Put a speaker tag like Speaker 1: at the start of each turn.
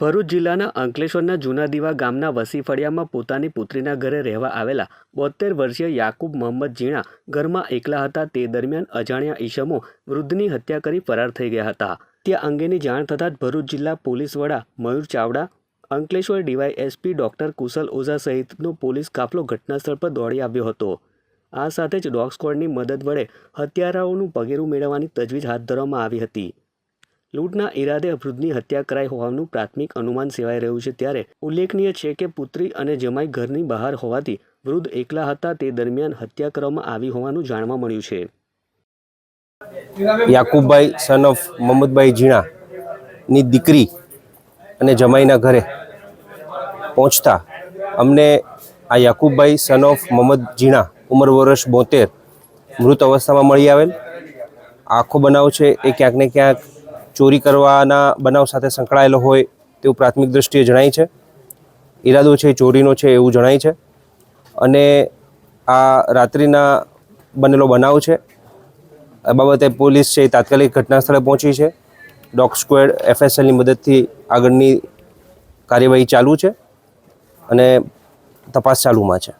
Speaker 1: ભરૂચ જિલ્લાના અંકલેશ્વરના જૂના દીવા ગામના વસી ફળિયામાં પોતાની પુત્રીના ઘરે રહેવા આવેલા બોતેર વર્ષીય યાકુબ મોહમ્મદ જીણા ઘરમાં એકલા હતા. તે દરમિયાન અજાણ્યા ઈસમો વૃદ્ધની હત્યા કરી ફરાર થઈ ગયા હતા. ત્યાં અંગેની જાણ થતાં જ ભરૂચ જિલ્લા પોલીસ વડા મયુર ચાવડા, અંકલેશ્વર ડીવાયએસપી ડોક્ટર કુશલ ઓઝા સહિતનો પોલીસ કાફલો ઘટનાસ્થળ પર દોડી આવ્યો હતો. આ સાથે જ ડોગ સ્ક્વોડની મદદ વડે હત્યારાઓનું પગેરું મેળવવાની તજવીજ હાથ ધરવામાં આવી હતી. લૂંટના ઈરાદે અવૃદ્ધની હત્યા કરાઈ હોવાનું પ્રાથમિક અનુમાન સેવાઈ રહ્યું છે ત્યારે ઉલ્લેખનીય છે કે પુત્રી અને જમાઈ ઘરની બહાર હોવાથી વૃદ્ધ એકલા હતા તે દરમિયાન હત્યા કરવામાં આવી હોવાનું જાણવા મળ્યું છે.
Speaker 2: યાકુબભાઈ સન ઓફ મહમદભાઈ ઝીણાની દીકરી અને જમાઈના ઘરે પહોંચતા અમને આ યાકુબભાઈ સન ઓફ મહમદ ઝીણા ઉંમર વર્ષ બોતેર મૃત અવસ્થામાં મળી આવેલ. આખો બનાવ છે એ ક્યાંક ને ક્યાંક ચોરી કરવાના બનાવ સાથે સંકળાયેલો હોય તેવું પ્રાથમિક દૃષ્ટિએ જણાય છે. ઈરાદો છે, ચોરીનો છે એવું જણાય છે. અને આ રાત્રિના બનેલો બનાવ છે. આ બાબતે પોલીસ છે એ તાત્કાલિક ઘટના સ્થળે પહોંચી છે. ડોગ સ્ક્વેડ એફએસએલની મદદથી આગળની કાર્યવાહી ચાલુ છે અને તપાસ ચાલુમાં છે.